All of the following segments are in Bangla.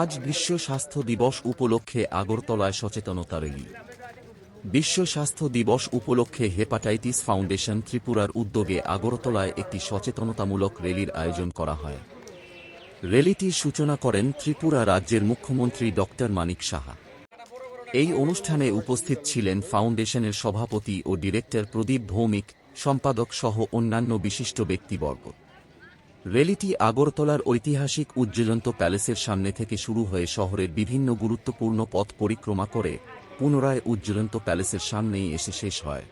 আজ বিশ্ব স্বাস্থ্য দিবস উপলক্ষে আগরতলায় সচেতনতা র্যালি। বিশ্ব স্বাস্থ্য দিবস উপলক্ষে হেপাটাইটিস ফাউন্ডেশন ত্রিপুরার উদ্যোগে আগরতলায় একটি সচেতনতামূলক র্যালির আয়োজন করা হয়। র্যালিটির সূচনা করেন ত্রিপুরা রাজ্যের মুখ্যমন্ত্রী ডক্টর মানিক সাহা। এই অনুষ্ঠানে উপস্থিত ছিলেন ফাউন্ডেশনের সভাপতি ও ডিরেক্টর প্রদীপ ভৌমিক সম্পাদক সহ অন্যান্য বিশিষ্ট ব্যক্তিবর্গ। র্যালিটি আগরতলার ঐতিহাসিক উজ্জ্বলন্ত প্যালেসের সামনে থেকে শুরু হয়ে শহরের বিভিন্ন গুরুত্বপূর্ণ পথ পরিক্রমা করে পুনরায় উজ্জ্বলন্ত প্যালেসের সামনেই এসে শেষ হয়।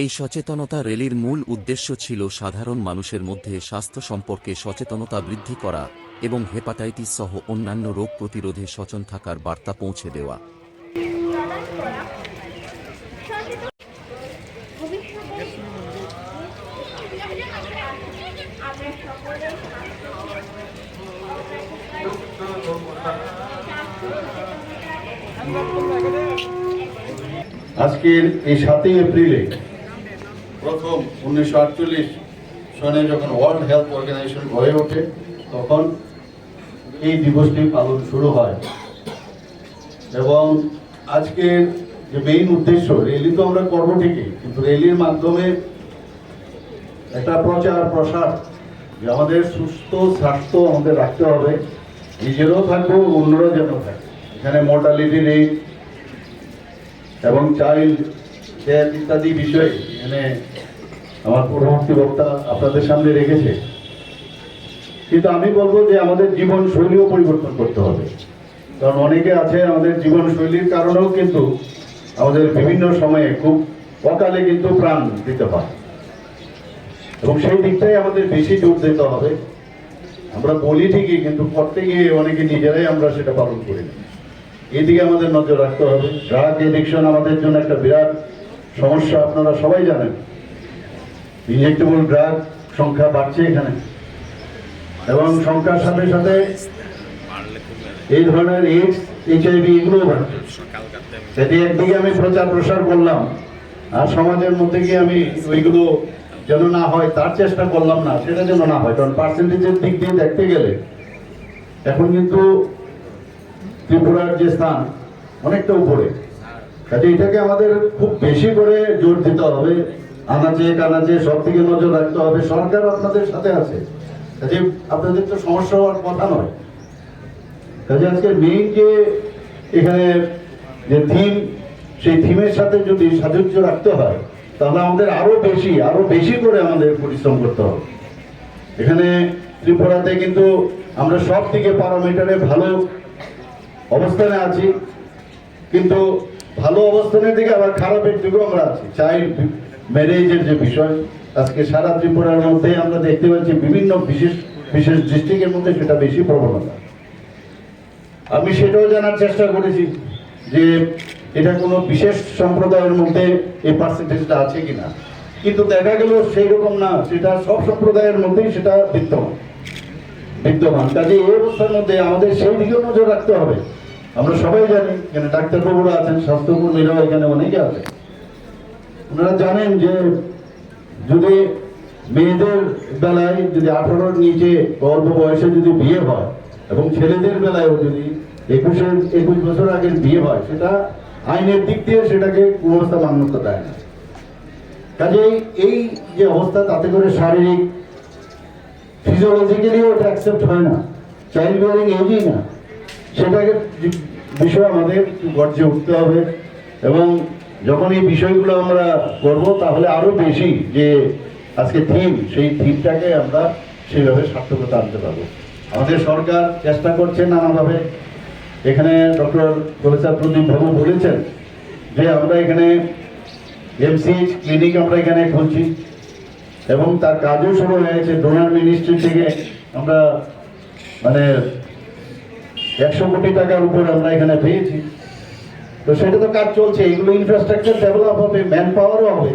এই সচেতনতা র্যালির মূল উদ্দেশ্য ছিল সাধারণ মানুষের মধ্যে স্বাস্থ্য সম্পর্কে সচেতনতা বৃদ্ধি করা এবং হেপাটাইটিস সহ অন্যান্য রোগ প্রতিরোধে সচেতন থাকার বার্তা পৌঁছে দেওয়া প্রদান করা সচেতন ভবিষ্যতে আমরা সকলে আজকের এই সাতই এপ্রিলে প্রথম উনিশশো আটচল্লিশ সনে যখন ওয়ার্ল্ড হেলথ অর্গানাইজেশন হয়ে ওঠে, তখন এই দিবসটি পালন শুরু হয়। এবং আজকের যে মেইন উদ্দেশ্য র্যালি তো আমরা করব ঠিকই, কিন্তু র্যালির মাধ্যমে একটা প্রচার, প্রসার যে আমাদের সুস্থ স্বাস্থ্য আমাদের রাখতে হবে। নিজেরও থাকব অন্যরা যেন থাকে। এখানে মোর্টালিটি রেট এবং চাইল্ড ডেথ ইত্যাদি বিষয়ে এখানে আমার পূর্ববর্তী বক্তা আপনাদের সামনে রেখেছে। কিন্তু আমি বলব যে আমাদের জীবন শৈলীও পরিবর্তন করতে হবে। কারণ অনেকে আছে আমাদের জীবন শৈলীর কারণেও কিন্তু আমাদের বিভিন্ন সময়ে খুব অকালে কিন্তু প্রাণ দিতে পারে এবং সেই দিকটাই আমাদের বেশি জোর দিতে হবে। আমরা বলি ঠিকই, কিন্তু করতে গিয়ে অনেকে নিজেরাই আমরা সেটা পালন করি না এদিকে আমাদের নজর রাখতে হবে। ড্রাগ এডিকশন আমাদের জন্য একটা বিরাট সমস্যা, আপনারা সবাই জানেন। ইনজেক্টেবল ড্রাগ সংখ্যা বাড়ছে এখানে। এবং সংখ্যার সাথে সাথে এই ধরনের এইডস এইচআইভি এগুলোও বাড়ছে। সেটি একদিকে আমি প্রচার প্রসার করলাম, আর সমাজের মধ্যে গিয়ে আমি ওইগুলো যেন না হয়, তার চেষ্টা করলাম না, সেটা যেন না হয়। কারণ পার্সেন্টেজের দিক দিয়ে দেখতে গেলে, এখন কিন্তু ত্রিপুরার যে স্থান, অনেকটা উপরে। কাজে এটাকে আমাদের খুব বেশি করে জোর দিতে হবে। আনাচে, কানাচে, সব দিকে নজর রাখতে হবে। সরকার আপনাদের সাথে আছে। কাজে আপনাদের তো সমস্যা হওয়ার কথা নয়। কাজে আজকে মেইন যে এখানে যে থিম সেই থিমের সাথে যদি সাযুজ্য রাখতে হয়, তাহলে আমাদের আরও বেশি আরও বেশি করে আমাদের পরিশ্রম করতে হবে। এখানে ত্রিপুরাতে কিন্তু আমরা সব দিকে প্যারামিটারে ভালো অবস্থানে আছি, কিন্তু ভালো অবস্থানের দিকে আবার খারাপের দিকেও আমরা আছি। চাইল্ড ম্যারেজের যে বিষয়, আজকে সারা ত্রিপুরার মধ্যে আমরা দেখতে পাচ্ছি বিভিন্ন বিশেষ বিশেষ ডিস্ট্রিক্টের মধ্যে সেটা বেশি প্রবণতা। আমি সেটাও জানার চেষ্টা করেছি যে এটা কোনো বিশেষ সম্প্রদায়ের মধ্যে এই পার্সেন্টেজটা আছে কিনা। কিন্তু দেখা গেল সেই রকম না, সেটা সব সম্প্রদায়ের মধ্যেই সেটা বিদ্যমান। বিদ্যমান। কাজে এই অবস্থার মধ্যে আমাদের সেই দিকেও নজর রাখতে হবে। আমরা সবাই জানি, এখানে ডাক্তারবাবুরা আছেন স্বাস্থ্যকর্মীরাও এখানে অনেকে আছে। ওনারা জানেন যে যদি মেয়েদের বেলায় যদি আঠারোর নিচে অল্প বয়সে যদি বিয়ে হয়, এবং ছেলেদের বেলায়ও যদি একুশের একুশ বছর আগের বিয়ে হয়, সেটা আইনের দিক দিয়ে সেটাকে কোনো অবস্থা মান্যতা দেয় না। কাজেই এই যে অবস্থা, তাতে করে শারীরিক ফিজিওলজিক্যালিও ওটা অ্যাকসেপ্ট হয় না। চাইল্ড বিয়ারিং এজই না। সেটাকে বিষয় আমাদের গর্জে উঠতে হবে। এবং যখন এই বিষয়গুলো আমরা করব, তাহলে আরও বেশি যে আজকে থিম সেই থিমটাকে আমরা সেইভাবে সার্থকতা আনতে পারব। আমাদের সরকার চেষ্টা করছে নানাভাবে। এখানে ডক্টর প্রফেসর প্রদীপ বাবু বলেছেন যে আমরা এখানে এমসিএইচ ক্লিনিক আমরা এখানে খুলছি। এবং তার কাজও শুরু হয়েছে। ডোনার মিনিস্ট্রি থেকে আমরা মানে একশো কোটি টাকার উপর আমরা এখানে পেয়েছি। তো সেটা তো কাজ চলছে, এগুলো ইনফ্রাস্ট্রাকচার ডেভেলপ হবে ম্যান পাওয়ারও হবে।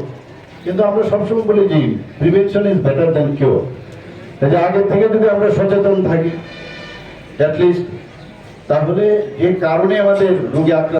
কিন্তু আমরা সবসময় বলি যে prevention is better than cure যে আগে থেকে যদি আমরা সচেতন থাকি অ্যাটলিস্ট তাহলে যে কারণে আমাদের রোগী আক্রান্ত